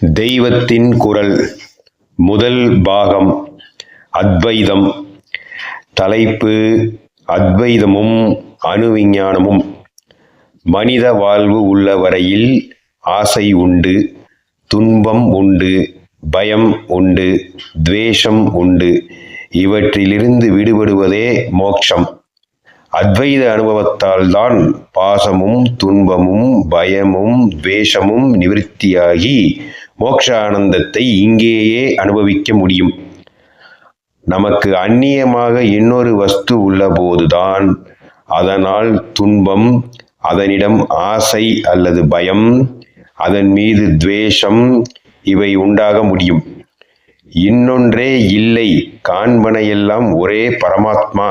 தெய்வத்தின் குரல் முதல் பாகம் அத்வைதம் தலைப்பு அத்வைதமும் அணுவிஞ்ஞானமும். மனித வாழ்வு உள்ள வரையில் ஆசை உண்டு துன்பம் உண்டு பயம் உண்டு துவேஷம் உண்டு. இவற்றிலிருந்து விடுபடுவதே மோட்சம். அத்வைத அனுபவத்தால் தான் பாசமும் துன்பமும் பயமும் துவேஷமும் நிவிருத்தியாகி மோட்ச ஆனந்தத்தை இங்கேயே அனுபவிக்க முடியும். நமக்கு அந்நியமாக இன்னொரு வஸ்து உள்ள போதுதான் அதனால் துன்பம் அதனிடம் ஆசை அல்லது பயம் அதன் மீது துவேஷம் இவை உண்டாக முடியும். இன்னொன்றே இல்லை காண்பனையெல்லாம் ஒரே பரமாத்மா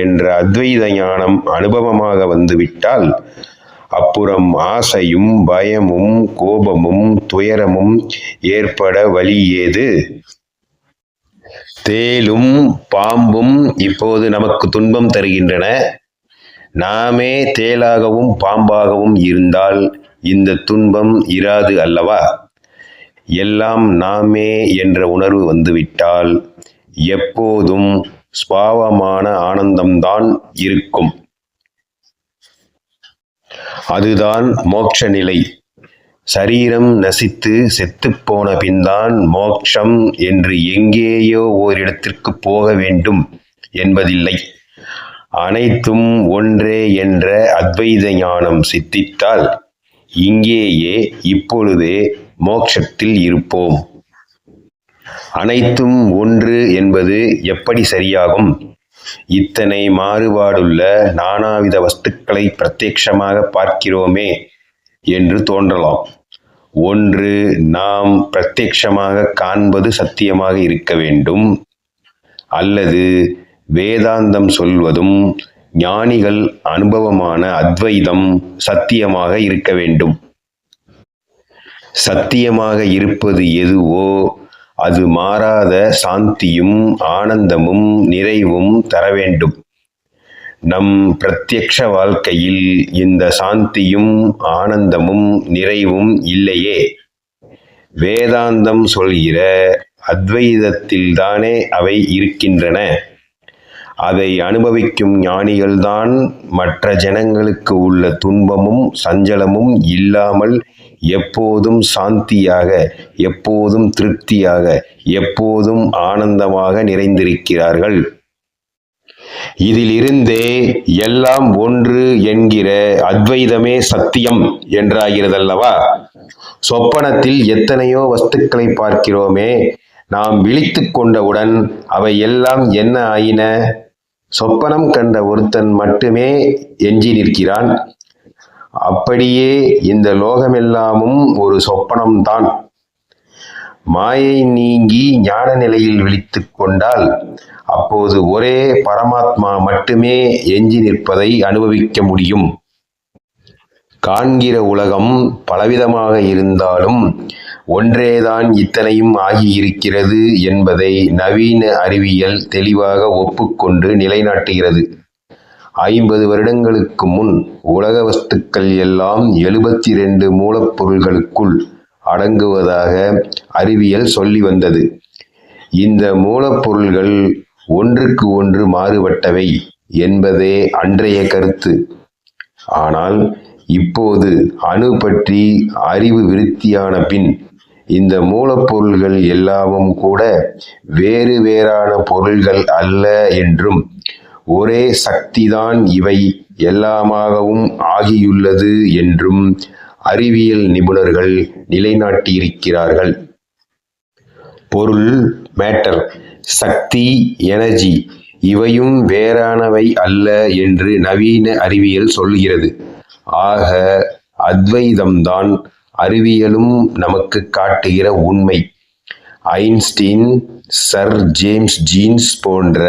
என்ற அத்வைத ஞானம் அனுபவமாக வந்துவிட்டால் அப்புறம் ஆசையும் பயமும் கோபமும் துயரமும் ஏற்பட வழி ஏது? தேலும் பாம்பும் இப்போது நமக்கு துன்பம் தருகின்றன. நாமே தேலாகவும் பாம்பாகவும் இருந்தால் இந்த துன்பம் இராது அல்லவா? எல்லாம் நாமே என்ற உணர்வு வந்துவிட்டால் எப்போதும் ஸ்பாவமான ஆனந்தம்தான் இருக்கும். அதுதான் மோட்ச நிலை சரீரம் நசித்து செத்துப்போன பின்தான் மோட்சம் என்று எங்கேயோ ஓரிடத்திற்கு போக வேண்டும் என்பதில்லை. அனைத்தும் ஒன்றே என்ற அத்வைத ஞானம் சித்தித்தால் இங்கேயே இப்பொழுதே மோட்சத்தில் இருப்போம். அனைத்தும் ஒன்று என்பது எப்படி சரியாகும்? இத்தனை மாறுபாடுள்ள நானாவித வஸ்துக்களை பிரத்யட்சமாக பார்க்கிறோமே என்று தோன்றலாம். ஒன்று நாம் பிரத்யட்சமாக காண்பது சத்தியமாக இருக்க வேண்டும். அல்லது வேதாந்தம் சொல்வதும் ஞானிகள் அனுபவமான அத்வைதம் சத்தியமாக இருக்க வேண்டும். சத்தியமாக இருப்பது எதுவோ அது மாறாத சாந்தியும் ஆனந்தமும் நிறைவும் தர வேண்டும் நம் பிரத்யக்ஷ வாழ்க்கையில் இந்த சாந்தியும் ஆனந்தமும் நிறைவும் இல்லையே. வேதாந்தம் சொல்கிற அத்வைதத்தில்தானே அவை இருக்கின்றன. அதை அனுபவிக்கும் ஞானிகள்தான் மற்ற ஜனங்களுக்கு உள்ள துன்பமும் சஞ்சலமும் இல்லாமல் எப்போதும் சாந்தியாக எப்போதும் திருப்தியாக எப்போதும் ஆனந்தமாக நிறைந்திருக்கிறார்கள். இதிலிருந்தே எல்லாம் ஒன்று என்கிற அத்வைதமே சத்தியம் என்றாகிறதல்லவா? சொப்பனத்தில் எத்தனையோ வஸ்துக்களை பார்க்கிறோமே நாம் விழித்து கொண்டவுடன் அவை எல்லாம் என்ன ஆயின? சொப்பனம் கண்ட ஒருத்தன் மட்டுமே எஞ்சி நிற்கிறான். அப்படியே இந்த லோகமெல்லாமும் ஒரு சொப்பனம்தான். மாயை நீங்கி ஞான நிலையில் விழித்து கொண்டால் அப்போது ஒரே பரமாத்மா மட்டுமே எஞ்சி நிற்பதை அனுபவிக்க முடியும். காண்கிற உலகம் பலவிதமாக இருந்தாலும் ஒன்றேதான் இத்தனையும் ஆகியிருக்கிறது என்பதை நவீன அறிவியல் தெளிவாக ஒப்புக்கொண்டு நிலைநாட்டுகிறது. ஐம்பது வருடங்களுக்கு முன் உலக வஸ்துக்கள் எல்லாம் எழுபத்தி ரெண்டு மூலப்பொருள்களுக்குள் அடங்குவதாக அறிவியல் சொல்லி வந்தது. இந்த மூலப்பொருள்கள் ஒன்றுக்கு ஒன்று மாறுபட்டவை என்பதே அன்றைய கருத்து. ஆனால் இப்போது அணு பற்றி அறிவு விருத்தியான பின் இந்த மூலப்பொருள்கள் எல்லாமும் கூட வேறு வேறான பொருள்கள் அல்ல என்றும் ஒரே சக்திதான் இவை எல்லாமாகவும் ஆகியுள்ளது என்றும் அறிவியல் நிபுணர்கள் நிலைநாட்டியிருக்கிறார்கள். பொருள் மேட்டர் சக்தி எனர்ஜி இவையும் வேறானவை அல்ல என்று நவீன அறிவியல் சொல்கிறது. ஆக அத்வைதம்தான் அறிவியலும் நமக்கு காட்டுகிற உண்மை. ஐன்ஸ்டீன் சர் ஜேம்ஸ் ஜீன்ஸ் போன்ற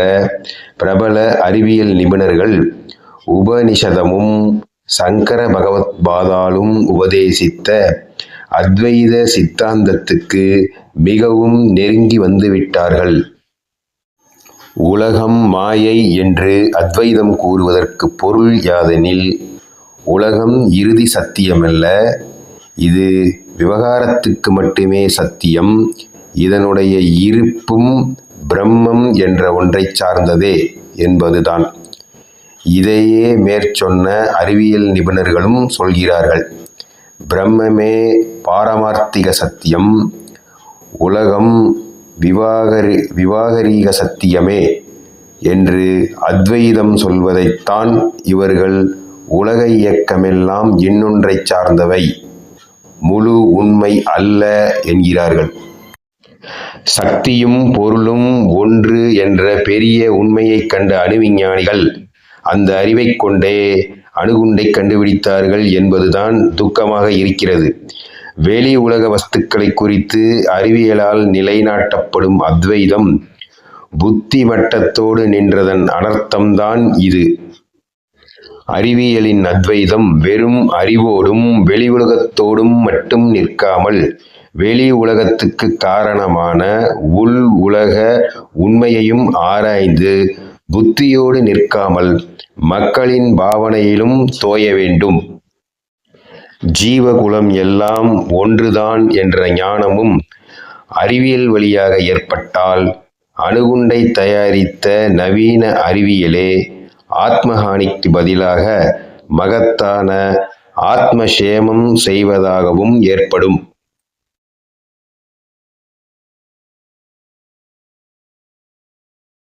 பிரபல அறிவியல் நிபுணர்கள் உபனிஷதமும் சங்கர பகவத் பாதாலும் உபதேசித்த அத்வைத சித்தாந்தத்துக்கு மிகவும் நெருங்கி வந்துவிட்டார்கள். உலகம் மாயை என்று அத்வைதம் கூறுவதற்கு பொருள் யாதெனில் உலகம் இறுதி சத்தியமல்ல இது விவகாரத்துக்கு மட்டுமே சத்தியம். இதனுடைய இருப்பும் பிரம்மம் என்ற ஒன்றைச் சார்ந்ததே என்பதுதான். இதையே மேற்சொன்ன அறிவியல் நிபுணர்களும் சொல்கிறார்கள். பிரம்மமே பாரமார்த்திக சத்தியம். உலகம் விவாகரி விவாகரீக சத்தியமே என்று அத்வைதம் சொல்வதைத்தான் இவர்கள் உலக இயக்கமெல்லாம் இன்னொன்றை சார்ந்தவை. முழு உண்மை அல்ல என்கிறார்கள். சக்தியும் பொருளும் ஒன்று என்ற பெரிய உண்மையைக் கண்ட அணுவிஞ்ஞானிகள் அந்த அறிவைக் கொண்டே அணுகுண்டை கண்டுபிடித்தார்கள் என்பதுதான் துக்கமாக இருக்கிறது. வெளி உலக வஸ்துக்களை குறித்து அறிவியலால் நிலைநாட்டப்படும் அத்வைதம் புத்தி மட்டத்தோடு நின்றதன் அனர்த்தம்தான் இது. அறிவியலின் அத்வைதம் வெறும் அறிவோடும் வெளி உலகத்தோடும் மட்டும் நிற்காமல் வெளி உலகத்துக்கு காரணமான உள் உலக உண்மையையும் ஆராய்ந்து புத்தியோடு நிற்காமல் மக்களின் பாவனையிலும் தோய வேண்டும். ஜீவகுலம் எல்லாம் ஒன்றுதான் என்ற ஞானமும் அறிவியல் வழியாக ஏற்பட்டால் அணுகுண்டை தயாரித்த நவீன அறிவியலே ஆத்மஹானிக்கு பதிலாக மகத்தான ஆத்மசேமம் செய்வதாகவும் ஏற்படும்.